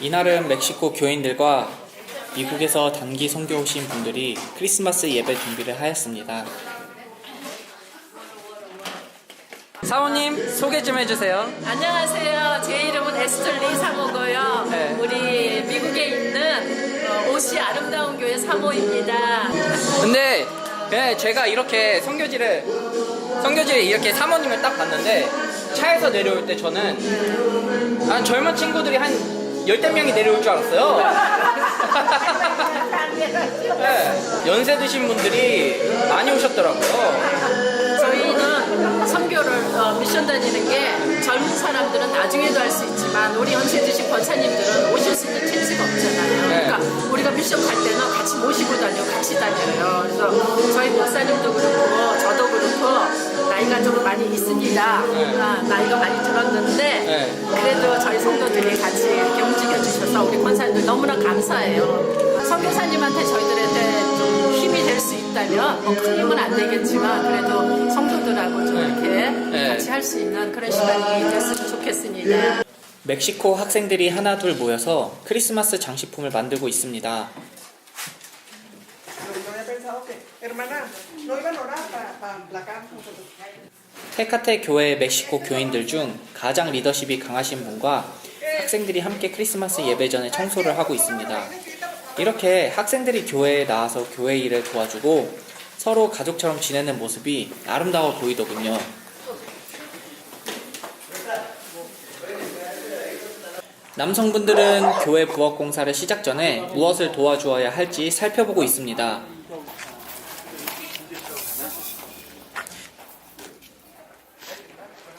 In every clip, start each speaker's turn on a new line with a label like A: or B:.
A: 이날은 멕시코 교인들과 미국에서 단기 선교 오신 분들이 크리스마스 예배 준비를 하였습니다. 사모님 소개 좀 해주세요.
B: 안녕하세요. 제 이름은 에스tör리 사모고요.
A: 네.
B: 우리 미국에 있는 어, 옷이 아름다운 교회 사모입니다.
A: 근데 예, 제가 이렇게 선교지를 선교지에 이렇게 사모님을 딱 봤는데 차에서 내려올 때 저는 한 젊은 친구들이 한 열댓 명이 내려올 줄 알았어요. 예, 연세 드신 분들이 많이 오셨더라고요.
B: 저희는 선교를 어, 미션 다니는 게 젊은 사람들은 나중에도 할 수 있지만 우리 연세 드신 권사님들은 오실 수 있는 찬스가 없잖아요.
A: 네.
B: 그러니까 우리가 미션 갈 때는 같이 모시고 다녀, 같이 다녀요. 그래서 저희 목사님도 그렇고 저도 그렇고 나이가 좀 많이 있습니다.
A: 네.
B: 아, 나이가 많이 들었는데
A: 네.
B: 그래도 저희 성도들이 같이 이렇게 움직여 주셔서 우리 권사님들 너무나 감사해요. 선교사님한테 저희들한테 좀 힘이 될 수 있다면 뭐큰 힘은 안 되겠지만 그래도 성도들하고 좀 이렇게
A: 네.
B: 같이 할 수 있는 그런 시간이 됐으면 좋겠습니다.
A: 멕시코 학생들이 하나 둘 모여서 크리스마스 장식품을 만들고 있습니다. 테카테 교회 멕시코 교인들 중 가장 리더십이 강하신 분과 학생들이 함께 크리스마스 예배 전에 청소를 하고 있습니다. 이렇게 학생들이 교회에 나와서 교회 일을 도와주고 서로 가족처럼 지내는 모습이 아름다워 보이더군요. 남성분들은 교회 부엌 공사를 시작 전에 무엇을 도와주어야 할지 살펴보고 있습니다.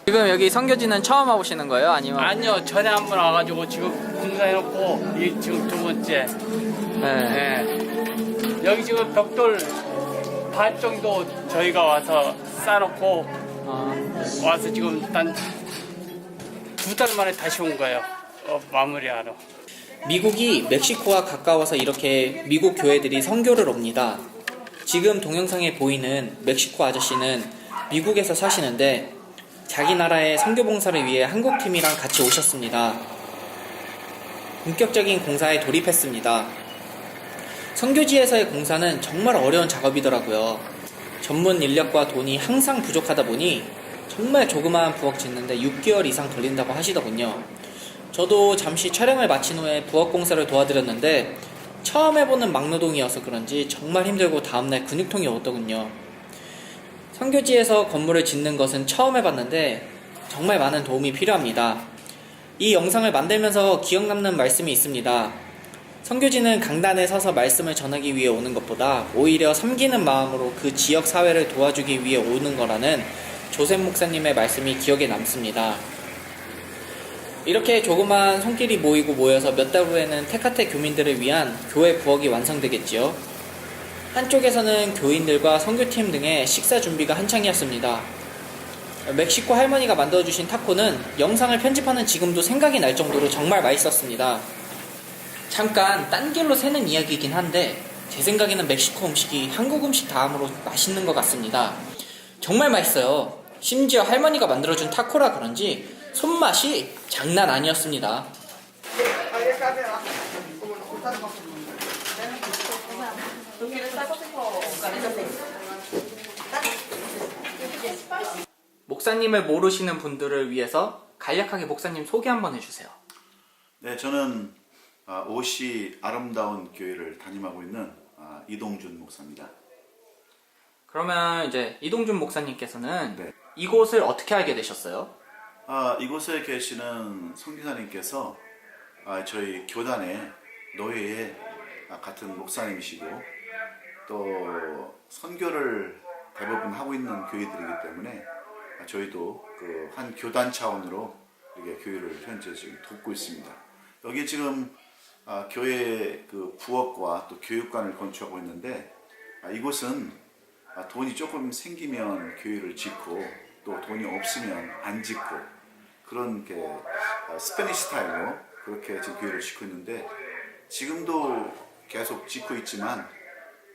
A: 지금 여기 선교지는 처음 와보시는 거예요? 아니면?
C: 아니요, 전에 한 번 와가지고 지금 공사해놓고 이 지금 두 번째.
A: 네.
C: 예. 여기 지금 벽돌 반 정도 저희가 와서 쌓아놓고
A: 어,
C: 와서 지금 단두달 만에 다시 온 거예요. 어, 마무리하러.
A: 미국이 멕시코와 가까워서 이렇게 미국 교회들이 선교를 옵니다. 지금 동영상에 보이는 멕시코 아저씨는 미국에서 사시는데 자기 나라의 선교 봉사를 위해 한국 팀이랑 같이 오셨습니다. 본격적인 공사에 돌입했습니다. 선교지에서의 공사는 정말 어려운 작업이더라고요. 전문 인력과 돈이 항상 부족하다 보니 정말 조그마한 부엌 짓는데 6개월 이상 걸린다고 하시더군요. 저도 잠시 촬영을 마친 후에 부엌 공사를 도와드렸는데 처음 해보는 막노동이어서 그런지 정말 힘들고 다음날 근육통이 오더군요. 선교지에서 건물을 짓는 것은 처음 해봤는데 정말 많은 도움이 필요합니다. 이 영상을 만들면서 기억 남는 말씀이 있습니다. 선교지는 강단에 서서 말씀을 전하기 위해 오는 것보다 오히려 섬기는 마음으로 그 지역 사회를 도와주기 위해 오는 거라는 조셉 목사님의 말씀이 기억에 남습니다. 이렇게 조그만 손길이 모이고 모여서 몇 달 후에는 테카테 교민들을 위한 교회 부엌이 완성되겠지요. 한쪽에서는 교인들과 선교팀 등의 식사 준비가 한창이었습니다. 멕시코 할머니가 만들어주신 타코는 영상을 편집하는 지금도 생각이 날 정도로 정말 맛있었습니다. 잠깐 딴 길로 새는 이야기이긴 한데 제 생각에는 멕시코 음식이 한국 음식 다음으로 맛있는 것 같습니다. 정말 맛있어요. 심지어 할머니가 만들어준 타코라 그런지 손맛이 장난 아니었습니다. 목사님을 모르시는 분들을 위해서 간략하게 목사님 소개 한번 해주세요.
D: 네, 저는 아, 옷이 아름다운 교회를 담임하고 있는 아, 이동준 목사입니다.
A: 그러면 이제 이동준 목사님께서는
D: 네.
A: 이곳을 어떻게 알게 되셨어요?
D: 아, 이곳에 계시는 성기사님께서 아, 저희 교단의 노예의 아, 같은 목사님이시고 또 선교를 대부분 하고 있는 교회들이기 때문에 아, 저희도 그 한 교단 차원으로 이렇게 교회를 현재 지금 돕고 있습니다. 여기 지금 아, 교회 그 부엌과 또 교육관을 건축하고 있는데 아, 이곳은 아, 돈이 조금 생기면 교회를 짓고 또 돈이 없으면 안 짓고 그런 게 아, 스페니시 스타일로 그렇게 지금 교회를 짓고 있는데 지금도 계속 짓고 있지만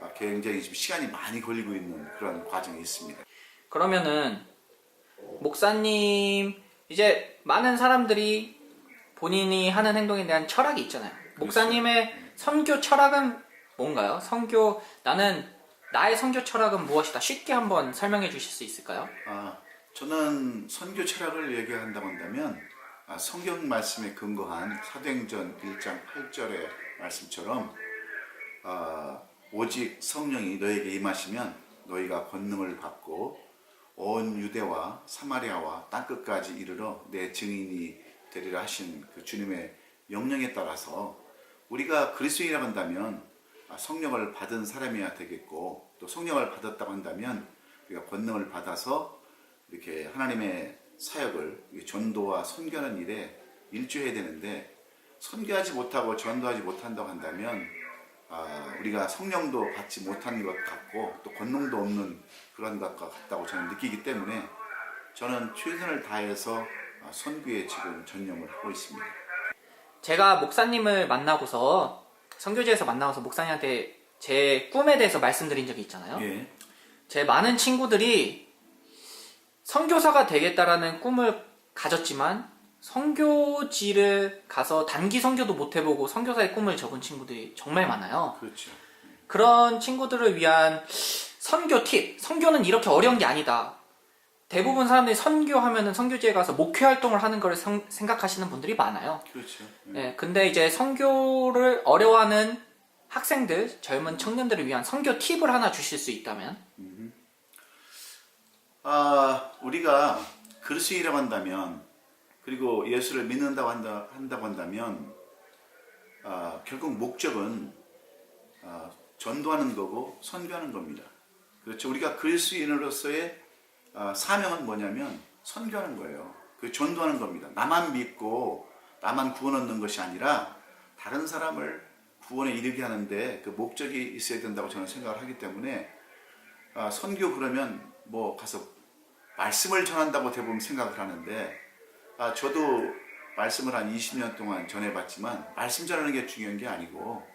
D: 아, 굉장히 지금 시간이 많이 걸리고 있는 그런 과정이 있습니다.
A: 그러면은 목사님 이제 많은 사람들이 본인이 하는 행동에 대한 철학이 있잖아요. 목사님의 선교 철학은 뭔가요? 선교 나는 나의 선교 철학은 무엇이다. 쉽게 한번 설명해 주실 수 있을까요?
D: 아, 저는 선교 철학을 얘기한다고 한다면 아, 성경 말씀에 근거한 사도행전 1장 8절의 말씀처럼 아, 오직 성령이 너에게 임하시면 너희가 권능을 받고 온 유대와 사마리아와 땅끝까지 이르러 내 증인이 되리라 하신 그 주님의 명령에 따라서 우리가 그리스도인이라고 한다면 아, 성령을 받은 사람이어야 되겠고 또 성령을 받았다고 한다면 우리가 권능을 받아서 이렇게 하나님의 사역을 이 전도와 선교하는 일에 일조해야 되는데 선교하지 못하고 전도하지 못한다고 한다면 아, 우리가 성령도 받지 못한 것 같고 또 권능도 없는 그런 것 같다고 저는 느끼기 때문에 저는 최선을 다해서 아, 선교에 지금 전념을 하고 있습니다.
A: 제가 목사님을 만나고서 선교지에서 만나고서 목사님한테 제 꿈에 대해서 말씀드린 적이 있잖아요.
D: 예,
A: 제 많은 친구들이 선교사가 되겠다라는 꿈을 가졌지만 선교지를 가서 단기 선교도 못 해보고 선교사의 꿈을 적은 친구들이 정말 많아요.
D: 그렇죠.
A: 그런 친구들을 위한 선교 팁. 선교는 이렇게 어려운 게 아니다. 대부분 사람들이 선교하면은 선교지에 가서 목회 활동을 하는 걸 생- 생각하시는 분들이 많아요.
D: 그렇죠. 예.
A: 네, 근데 이제 선교를 어려워하는 학생들, 젊은 청년들을 위한 선교 팁을 하나 주실 수 있다면?
D: 아, 우리가 그리스도인이라고 한다면 그리고 예수를 믿는다고 한다, 한다고 한다면 아, 결국 목적은 아, 전도하는 거고 선교하는 겁니다. 그렇죠. 우리가 그리스도인으로서의 아, 사명은 뭐냐면 선교하는 거예요. 그 전도하는 겁니다. 나만 믿고 나만 구원 얻는 것이 아니라 다른 사람을 구원에 이르게 하는데 그 목적이 있어야 된다고 저는 생각을 하기 때문에 아, 선교 그러면 뭐 가서 말씀을 전한다고 대부분 생각을 하는데 아, 저도 말씀을 한 20년 동안 전해봤지만 말씀 전하는 게 중요한 게 아니고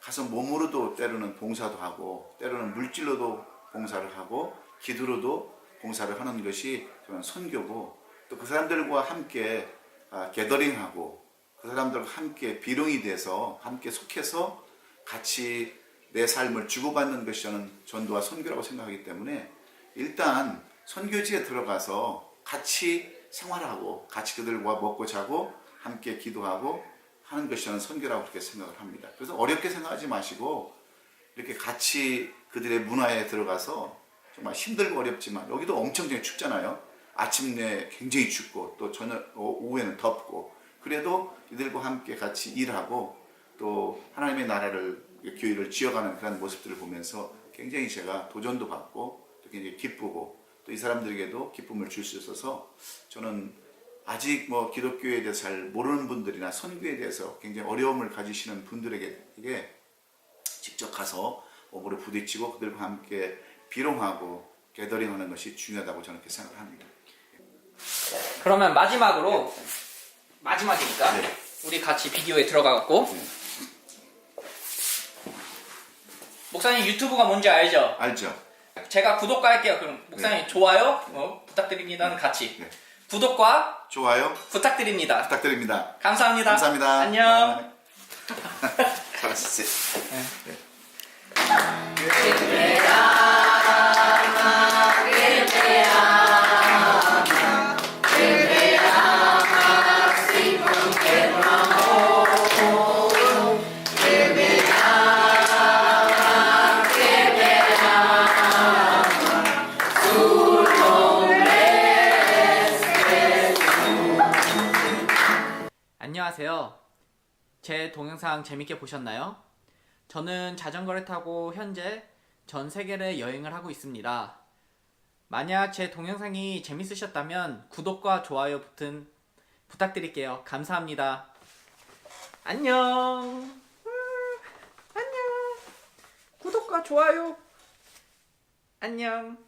D: 가서 몸으로도 때로는 봉사도 하고 때로는 물질로도 봉사를 하고 기도로도 봉사를 하는 것이 저는 선교고 또 그 사람들과 함께 아, 게더링하고 그 사람들과 함께 비룡이 돼서 함께 속해서 같이 내 삶을 주고받는 것이 저는 전도와 선교라고 생각하기 때문에 일단 선교지에 들어가서 같이 생활하고 같이 그들과 먹고 자고 함께 기도하고 하는 것이 저는 선교라고 그렇게 생각을 합니다. 그래서 어렵게 생각하지 마시고 이렇게 같이 그들의 문화에 들어가서 정말 힘들고 어렵지만 여기도 엄청 춥잖아요. 아침 내 굉장히 춥고 또 저녁 오- 오후에는 덥고 그래도 이들과 함께 같이 일하고 또 하나님의 나라를 교회를 지어가는 그런 모습들을 보면서 굉장히 제가 도전도 받고 또 굉장히 기쁘고 또 이 사람들에게도 기쁨을 줄 수 있어서 저는 아직 뭐 기독교에 대해서 잘 모르는 분들이나 선교에 대해서 굉장히 어려움을 가지시는 분들에게 직접 가서 몸으로 부딪히고 그들과 함께 비롱하고 게더링하는 것이 중요하다고 저는 그렇게 생각을 합니다.
A: 그러면 마지막으로, 마지막이니까,
D: 네.
A: 우리 같이 비디오에 들어가갖고,
D: 네.
A: 목사님 유튜브가 뭔지 알죠?
D: 알죠?
A: 제가 구독과 할게요. 그럼 목사님 좋아요 어, 부탁드립니다는 같이.
D: 네.
A: 구독과
D: 좋아요
A: 부탁드립니다.
D: 부탁드립니다.
A: 감사합니다.
D: 감사합니다.
A: 안녕.
D: 잘하셨어요.
A: 안녕 제 동영상 재밌게 보셨나요? 저는 자전거를 타고 현재 전 세계를 여행을 하고 있습니다. 만약 제 동영상이 재밌으셨다면 구독과 좋아요 버튼 부탁드릴게요. 감사합니다. 안녕. 음, 안녕. 구독과 좋아요. 안녕.